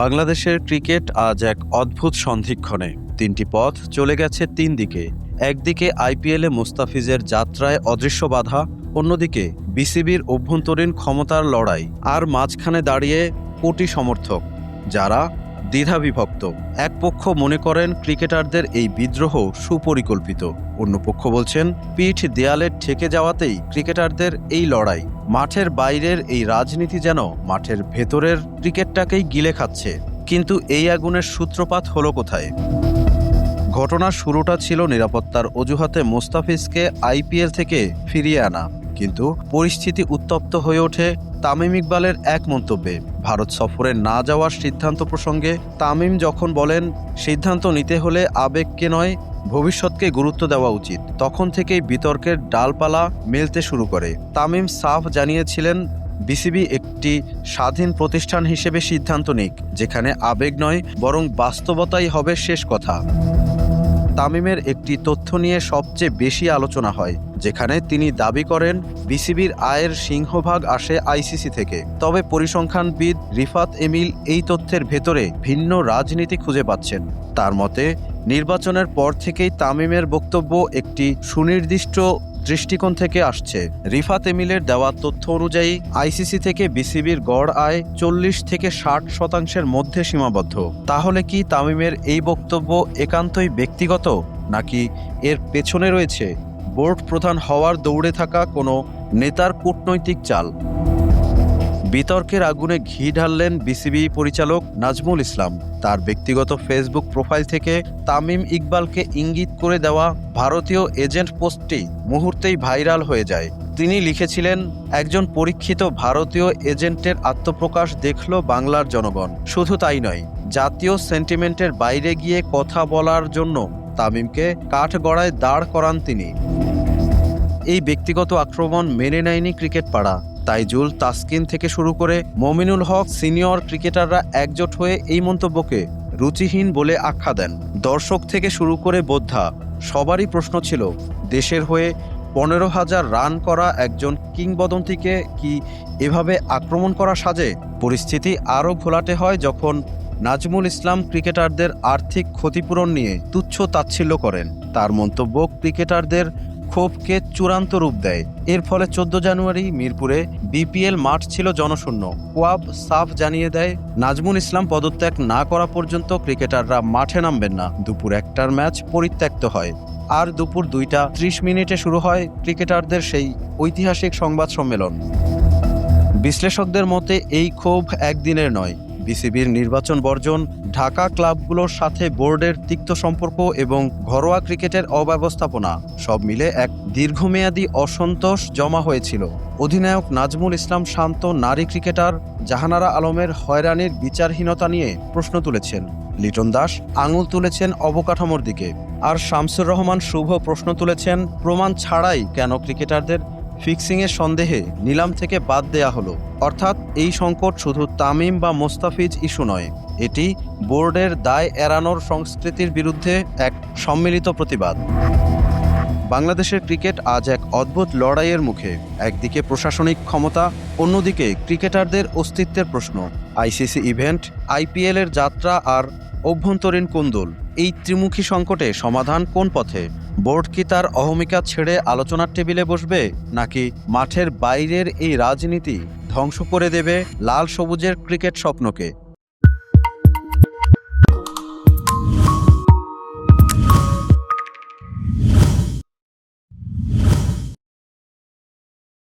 বাংলাদেশের ক্রিকেট আজ এক অদ্ভুত সন্ধিক্ষণে। তিনটি পথ চলে গেছে তিন দিকে। একদিকে আইপিএলে মুস্তাফিজের যাত্রায় অদৃশ্য বাধা, অন্যদিকে বিসিবির অভ্যন্তরীণ ক্ষমতার লড়াই আর মাঝখানে দাঁড়িয়ে কোটি সমর্থক, যারা দ্বিধাবিভক্ত। এক পক্ষ মনে করেন ক্রিকেটারদের এই বিদ্রোহ সুপরিকল্পিত। অন্য পক্ষ বলছেন, পিঠ দেয়ালে ঠেকে যাওয়াতেই ক্রিকেটারদের এই লড়াই মাঠের বাইরের এই রাজনীতি যেন মাঠের ভেতরের ক্রিকেটটাকেই গিলে খাচ্ছে। কিন্তু এই আগুনের সূত্রপাত হলো কোথায়? ঘটনার শুরুটা ছিল নিরাপত্তার অজুহাতে মোস্তাফিজকে আইপিএল থেকে ফিরিয়ে আনা। কিন্তু পরিস্থিতি উত্তপ্ত হয়ে ওঠে তামিম ইকবালের এক মন্তব্যে। ভারত সফরে না যাওয়ার সিদ্ধান্ত প্রসঙ্গে তামিম যখন বলেন, সিদ্ধান্ত নিতে হলে আবেগকে নয়, ভবিষ্যৎকে গুরুত্ব দেওয়া উচিত। তখন থেকেই বিতর্কের ডালপালা মেলতে শুরু করে। তামিম সাফ জানিয়েছিলেন, বিসিবি একটি স্বাধীন প্রতিষ্ঠান হিসেবে সিদ্ধান্ত নিক, যেখানে আবেগ নয়, বরং বাস্তবতাই হবে শেষ কথা। তামিমের একটি তথ্য নিয়ে সবচেয়ে বেশি আলোচনা হয়, যেখানে তিনি দাবি করেন, বিসিবির আয়ের সিংহভাগ আসে আইসিসি থেকে। তবে পরিসংখ্যানবিদ রিফাত এমিল এই তথ্যের ভেতরে ভিন্ন রাজনীতি খুঁজে পাচ্ছেন। তার মতে, নির্বাচনের পর থেকেই তামিমের বক্তব্য একটি সুনির্দিষ্ট দৃষ্টিকোণ থেকে আসছে। রিফা তেমিলের দেওয়া তথ্য অনুযায়ী, আইসিসি থেকে বিসিবির গড় আয় চল্লিশ থেকে ষাট শতাংশের মধ্যে সীমাবদ্ধ। তাহলে কি তামিমের এই বক্তব্য একান্তই ব্যক্তিগত, নাকি এর পেছনে রয়েছে বোর্ড প্রধান হওয়ার দৌড়ে থাকা কোনো নেতার কূটনৈতিক চাল? বিতর্কের আগুনে ঘি ঢাললেন বিসিবি পরিচালক নাজমুল ইসলাম। তার ব্যক্তিগত ফেসবুক প্রোফাইল থেকে তামিম ইকবালকে ইঙ্গিত করে দেওয়া ভারতীয় এজেন্ট পোস্টটি মুহূর্তেই ভাইরাল হয়ে যায়। তিনি লিখেছিলেন, একজন পরীক্ষিত ভারতীয় এজেন্টের আত্মপ্রকাশ দেখল বাংলার জনগণ। শুধু তাই নয়, জাতীয় সেন্টিমেন্টের বাইরে গিয়ে কথা বলার জন্য তামিমকে কাঠগড়ায় দাঁড় করান তিনি। এই ব্যক্তিগত আক্রমণ মেনে নেয়নি ক্রিকেট পাড়া তাইজুল তাসকিন থেকে শুরু করে মমিনুল হক সিনিয়র ক্রিকেটাররা একজোট হয়ে এই মন্তব্যকে রুচিহীন বলে আখ্যা দেন। দর্শক থেকে শুরু করে বোদ্ধা, সবারই প্রশ্ন ছিল, দেশের হয়ে পনেরো হাজার রান করা একজন কিংবদন্তিকে কি এভাবে আক্রমণ করা সাজে? পরিস্থিতি আরও ঘোলাটে হয় যখন নাজমুল ইসলাম ক্রিকেটারদের আর্থিক ক্ষতিপূরণ নিয়ে তুচ্ছ তাচ্ছিল্য করেন। তার মন্তব্য, ক্রিকেটারদের ক্ষোভকে চূড়ান্ত রূপ দেয়। এর ফলে চোদ্দ জানুয়ারি মিরপুরে বিপিএল মাঠ ছিল জনশূন্য। কোয়াব সাফ জানিয়ে দেয়, নাজমুল ইসলাম পদত্যাগ না করা পর্যন্ত ক্রিকেটাররা মাঠে নামবেন না। দুপুর একটার ম্যাচ পরিত্যক্ত হয়। আর দুপুর দুইটা ত্রিশ মিনিটে শুরু হয় ক্রিকেটারদের সেই ঐতিহাসিক সংবাদ সম্মেলন। বিশ্লেষকদের মতে, এই ক্ষোভ একদিনের নয়। বিসিবির নির্বাচন বর্জন, ঢাকা ক্লাবগুলোর সাথে বোর্ডের তিক্ত সম্পর্ক এবং ঘরোয়া ক্রিকেটের অব্যবস্থাপনা, সব মিলে এক দীর্ঘমেয়াদী অসন্তোষ জমা হয়েছিল। অধিনায়ক নাজমুল ইসলাম শান্ত নারী ক্রিকেটার জাহানারা আলমের হয়রানির বিচারহীনতা নিয়ে প্রশ্ন তুলেছেন। লিটন দাস আঙুল তুলেছেন অবকাঠামোর দিকে। আর শামসুর রহমান শুভ প্রশ্ন তুলেছেন, প্রমাণ ছাড়াই কেন ক্রিকেটারদের ফিক্সিংয়ের সন্দেহে নিলাম থেকে বাদ দেয়া হলো। অর্থাৎ এই সংকট শুধু তামিম বা মোস্তাফিজ ইস্যু নয়, এটি বোর্ডের দায় এড়ানোর সংস্কৃতির বিরুদ্ধে এক সম্মিলিত প্রতিবাদ। বাংলাদেশের ক্রিকেট আজ এক অদ্ভুত লড়াইয়ের মুখে, একদিকে প্রশাসনিক ক্ষমতা, অন্যদিকে ক্রিকেটারদের অস্তিত্বের প্রশ্ন। আইসিসি ইভেন্ট, আইপিএলের যাত্রা আর অভ্যন্তরীণ কোন্দল, এই ত্রিমুখী সংকটে সমাধান কোন পথে? বোর্ড কি তার অহমিকা ছেড়ে আলোচনার টেবিলে বসবে, নাকি মাঠের বাইরের এই রাজনীতি ধ্বংস করে দেবে লাল সবুজের ক্রিকেট স্বপ্নকে?